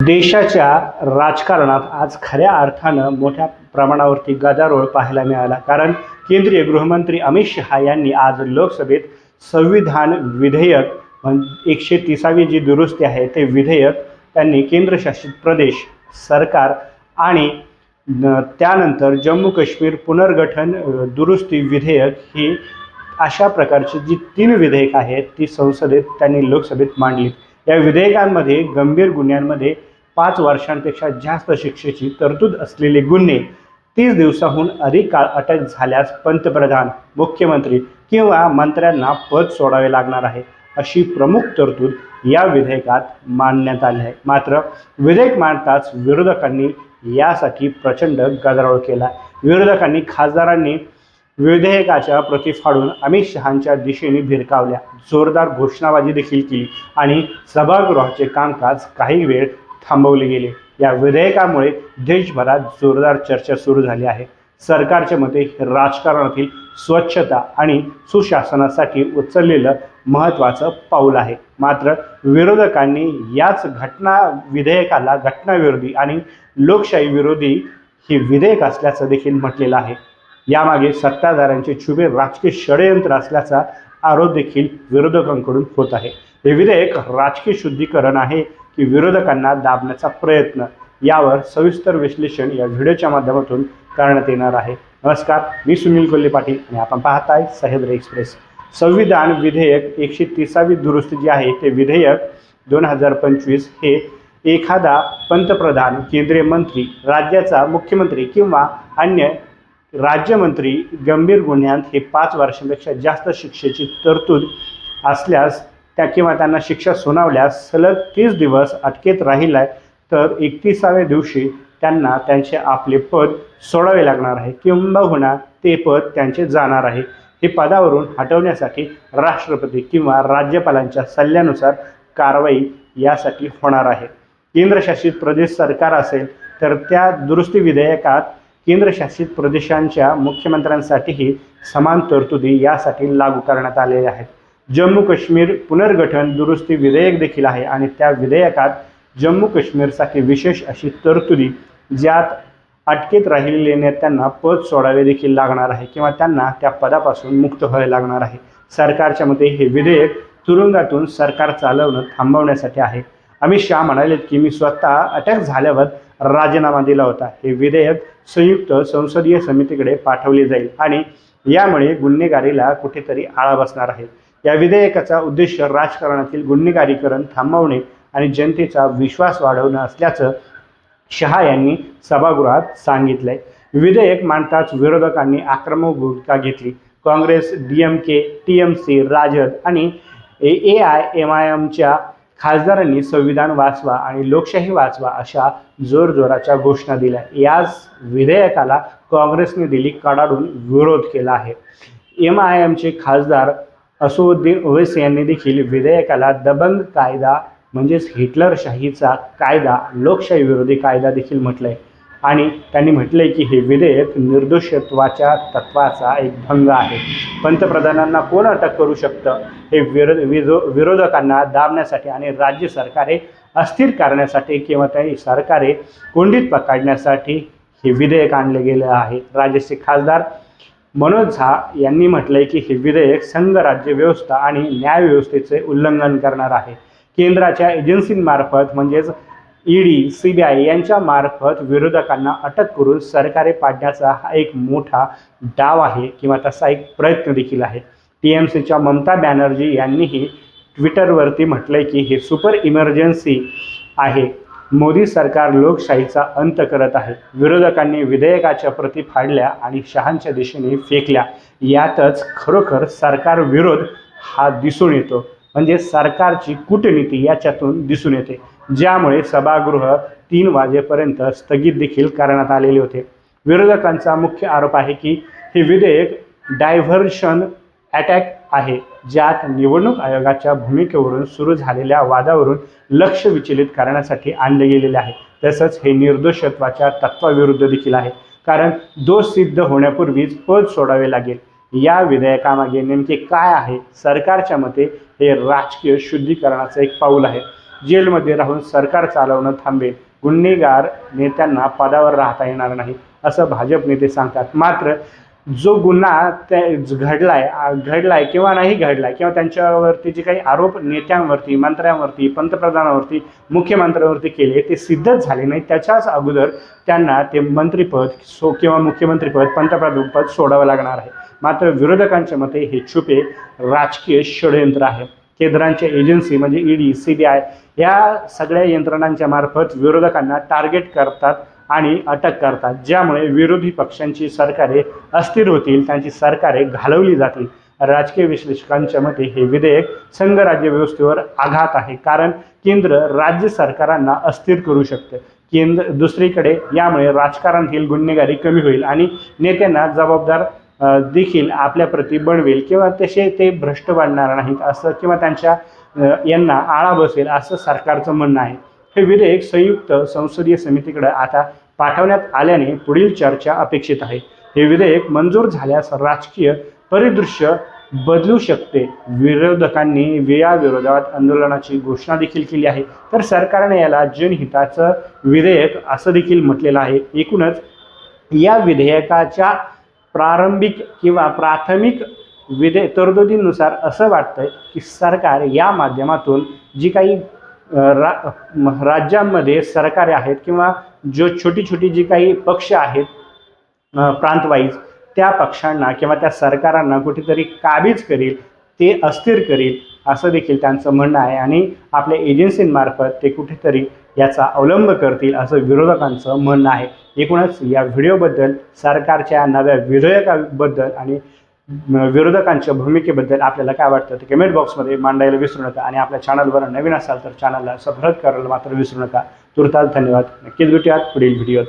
देशाच्या राजकारणात आज खऱ्या अर्थानं मोठ्या प्रमाणावरती गदारोळ पाहायला मिळाला. कारण केंद्रीय गृहमंत्री अमित शहा यांनी आज लोकसभेत संविधान विधेयक एकशे तिसावी जी दुरुस्ती आहे ते विधेयक त्यांनी केंद्रशासित प्रदेश सरकार आणि न- त्यानंतर जम्मू काश्मीर पुनर्गठन दुरुस्ती विधेयक ही अशा प्रकारची जी तीन विधेयक आहेत ती संसदेत त्यांनी लोकसभेत मांडली या विधेयकांमध्ये गंभीर गुन्ह्यांमध्ये पाच वर्षांपेक्षा जास्त शिक्षेची तरतूद असलेले गुन्हे तीस दिवसाहून अधिक काळ अटक झाल्यास पंतप्रधान मुख्यमंत्री किंवा मंत्र्यांना पद सोडावे लागणार आहे अशी प्रमुख तरतूद या विधेयकात मांडण्यात आली आहे. मात्र विधेयक मांडताच विरोधकांनी यासाठी प्रचंड गदारोळ केला विरोधकांनी खासदारांनी विधेयकाच्या प्रती फाडून अमित शहांच्या दिशेने भिरकावल्या जोरदार घोषणाबाजी देखील केली आणि सभागृहाचे कामकाज काही वेळ थांबवले गेले. या विधेयकामुळे देशभरात जोरदार चर्चा सुरू झाली आहे. सरकारच्या मते हे राजकारणातील स्वच्छता आणि सुशासनासाठी उचललेलं महत्त्वाचं पाऊल आहे. मात्र विरोधकांनी याच घटना विधेयकाला घटनाविरोधी आणि लोकशाही विरोधी हे विधेयक असल्याचं देखील म्हटलेलं आहे. यामागे सत्ताधाऱ्यांचे छुपे राजकीय षडयंत्र असल्याचा आरोप देखील विरोधकांकडून होत आहे. हे विधेयक राजकीय शुद्धीकरण आहे की विरोधकांना दाबण्याचा प्रयत्न. यावर सविस्तर विश्लेषण या व्हिडिओच्या माध्यमातून करण्यात येणार आहे. नमस्कार मी सुनील कोल्हे पाटील आणि आपण पाहताय सह्याद्री एक्सप्रेस. संविधान विधेयक एकशे तिसावी दुरुस्ती जी आहे ते विधेयक दोन हजार पंचवीस हे एखादा पंतप्रधान केंद्रीय मंत्री राज्याचा मुख्यमंत्री किंवा अन्य राज्यमंत्री गंभीर गुन्ह्यात हे पाच वर्षांपेक्षा जास्त शिक्षेची तरतूद असल्यास त्या किंवा त्यांना शिक्षा सुनावल्यास सलग तीस दिवस अटकेत राहिलाय तर एकतीसाव्या दिवशी त्यांना त्यांचे आपले पद सोडावे लागणार आहे. किंबहुना ते पद त्यांचे जाणार आहे. हे पदावरून हटवण्यासाठी राष्ट्रपती किंवा राज्यपालांच्या सल्ल्यानुसार कारवाई यासाठी होणार आहे. केंद्रशासित प्रदेश सरकार असेल तर त्या दुरुस्ती विधेयकात केंद्रशासित प्रदेशांच्या मुख्यमंत्र्यांसाठीही समान तरतुदी यासाठी लागू करण्यात आलेल्या आहेत. जम्मू काश्मीर पुनर्गठन दुरुस्ती विधेयक देखील आहे आणि त्या विधेयकात जम्मू काश्मीरसाठी विशेष अशी तरतुदी ज्यात अटकेत राहिलेले नेत्यांना पद सोडावे देखील लागणार आहे किंवा त्यांना त्या पदापासून मुक्त व्हावे लागणार आहे. सरकारच्या मते हे विधेयक तुरुंगातून सरकार चालवणं थांबवण्यासाठी आहे. अमित शहा म्हणालेत की मी स्वतः अटक झाल्यावर राजीनामा दिला होता. हे विधेयक संयुक्त संसदीय समितीकडे पाठवले जाईल आणि यामुळे गुन्हेगारीला कुठेतरी आळा बसणार आहे. या विधेयकाचा उद्देश राजकारणातील गुन्हेगारीकरण थांबवणे आणि जनतेचा विश्वास वाढवणं असल्याचं शहा यांनी सभागृहात सांगितलंय. विधेयक मांडताच विरोधकांनी आक्रमक भूमिका घेतली. Congress D M K T M C RJD आणि ए आय एम आय एमच्या खासदारांनी संविधान वाचवा आणि लोकशाही वाचवा अशा जोरजोराच्या घोषणा दिल्या. याच विधेयकाला काँग्रेसने दिली कडाडून विरोध केला आहे. एम आय एमचे खासदार असुद्दीन ओवेस यांनी देखील विधेयकाला दबंग कायदा म्हणजेच हिटलरशाहीचा कायदा लोकशाही विरोधी कायदा देखील म्हटलंय. आणि त्यांनी म्हटलंय की हे विधेयक निर्दोषत्वाच्या तत्वाचा एक भंग आहे. पंतप्रधानांना कोण अटक करू शकतं? हे विरोध विरो विरोधकांना दाबण्यासाठी आणि राज्य सरकारे अस्थिर करण्यासाठी किंवा त्या सरकारे कोंडीत पकडण्यासाठी हे विधेयक आणले गेलं आहे. राज्याचे खासदार मनोज झा यांनी म्हटलंय की हे विधेयक संघ राज्य व्यवस्था आणि न्यायव्यवस्थेचे उल्लंघन करणार आहे. केंद्राच्या एजन्सींमार्फत म्हणजेच ईडी सी बी आय यांच्या मार्फत विरोधकांना अटक करून सरकारे पाडण्याचा हा एक मोठा डाव आहे किंवा तसा एक प्रयत्न देखील आहे. टी एम सीच्या ममता बॅनर्जी यांनीही ट्विटरवरती म्हटलंय की हे सुपर इमर्जन्सी आहे. मोदी सरकार लोकशाहीचा अंत करत आहे. विरोधकांनी विधेयकाच्या प्रती फाडल्या आणि शहांच्या दिशेने फेकल्या. यातच खरोखर सरकार विरोध हा दिसून येतो. म्हणजे सरकारची कूटनीती याच्यातून दिसून येते. ज्यामुळे सभागृह तीन वाजेपर्यंत स्थगित देखील करण्यात आलेले होते. विरोधकांचा मुख्य आरोप आहे की हे विधेयक डायव्हर्शन अटॅक आहे. ज्यात निवडणूक आयोगाच्या भूमिकेवरून सुरू झालेल्या वादावरून लक्ष विचलित करण्यासाठी आणले गेलेले आहे. तसंच हे निर्दोषत्वाच्या तत्वाविरुद्ध देखील आहे. कारण दोष सिद्ध होण्यापूर्वीच पद सोडावे लागेल. या विधेयकामागे नेमके काय आहे? सरकारच्या मते हे राजकीय शुद्धीकरणाचं एक पाऊल आहे. जेलमध्ये राहून सरकार चालवणं थांबेल. गुन्हेगार नेत्यांना पदावर राहता येणार नाही असं भाजप नेते सांगतात. मात्र जो गुन्हा त्या घडलाय घडलाय किंवा नाही घडलाय किंवा त्यांच्यावरती जे काही आरोप नेत्यांवरती मंत्र्यांवरती पंतप्रधानावरती मुख्यमंत्र्यांवरती केले ते सिद्धच झाले नाही. त्याच्याच अगोदर त्यांना ते मंत्रिपद सो किंवा मुख्यमंत्रीपद पंतप्रधानपद सोडावं लागणार आहे. मात्र विरोधकांच्या मते हे छुपे राजकीय षडयंत्र आहे. केंद्रांच्या एजन्सी म्हणजे ईडी सी बी आय या सगळ्या यंत्रणांच्या मार्फत विरोधकांना टार्गेट करतात आणि अटक करतात ज्यामुळे विरोधी पक्षांची सरकारे अस्थिर होतील त्यांची सरकारे घालवली जातील. राजकीय विश्लेषकांच्या मते हे विधेयक संघ राज्य व्यवस्थेवर आघात आहे कारण केंद्र राज्य सरकारांना अस्थिर करू शकते. केंद्र दुसरीकडे यामुळे राजकारणातील गुन्हेगारी कमी होईल आणि नेत्यांना जबाबदार देखील आपल्याप्रती बनवेल किंवा तसे ते भ्रष्ट बनणार नाहीत असं किंवा त्यांच्या यांना आळा बसेल असं सरकारचं म्हणणं आहे. हे विधेयक संयुक्त संसदीय समितीकडे आता पाठवण्यात आल्याने पुढील चर्चा अपेक्षित आहे. हे विधेयक मंजूर झाल्यास राजकीय परिदृश्य बदलू शकते. विरोधकांनी वेळाविरोधात आंदोलनाची घोषणा देखील केली आहे. तर सरकारने याला जनहिताचं विधेयक असं देखील म्हटलेलं आहे. एकूणच या विधेयकाच्या प्रारंभिक किंवा प्राथमिक विधे तरतुदींनुसार असं वाटतं की सरकार या माध्यमातून जी काही रा म- राज्यांमध्ये सरकारे आहेत किंवा जो छोटी छोटी जी काही पक्ष आहेत प्रांतवाईज त्या पक्षांना किंवा त्या सरकारांना कुठेतरी काबीज करील ते अस्थिर करील असं देखील त्यांचं म्हणणं आहे. आणि आपल्या एजन्सींमार्फत ते कुठेतरी याचा अवलंब करतील असं विरोधकांचं म्हणणं आहे. एकूणच या व्हिडिओबद्दल सरकारच्या नव्या विधेयकाबद्दल आणि विरोधकांच्या भूमिकेबद्दल आपल्याला काय वाटतं? ते कमेंट बॉक्समध्ये मांडायला विसरू नका आणि आपल्या चॅनलवर नवीन असाल तर चॅनलला सबस्क्राईब करायला मात्र विसरू नका. तुर्तास धन्यवाद. नक्कीच भेटूयात पुढील व्हिडिओत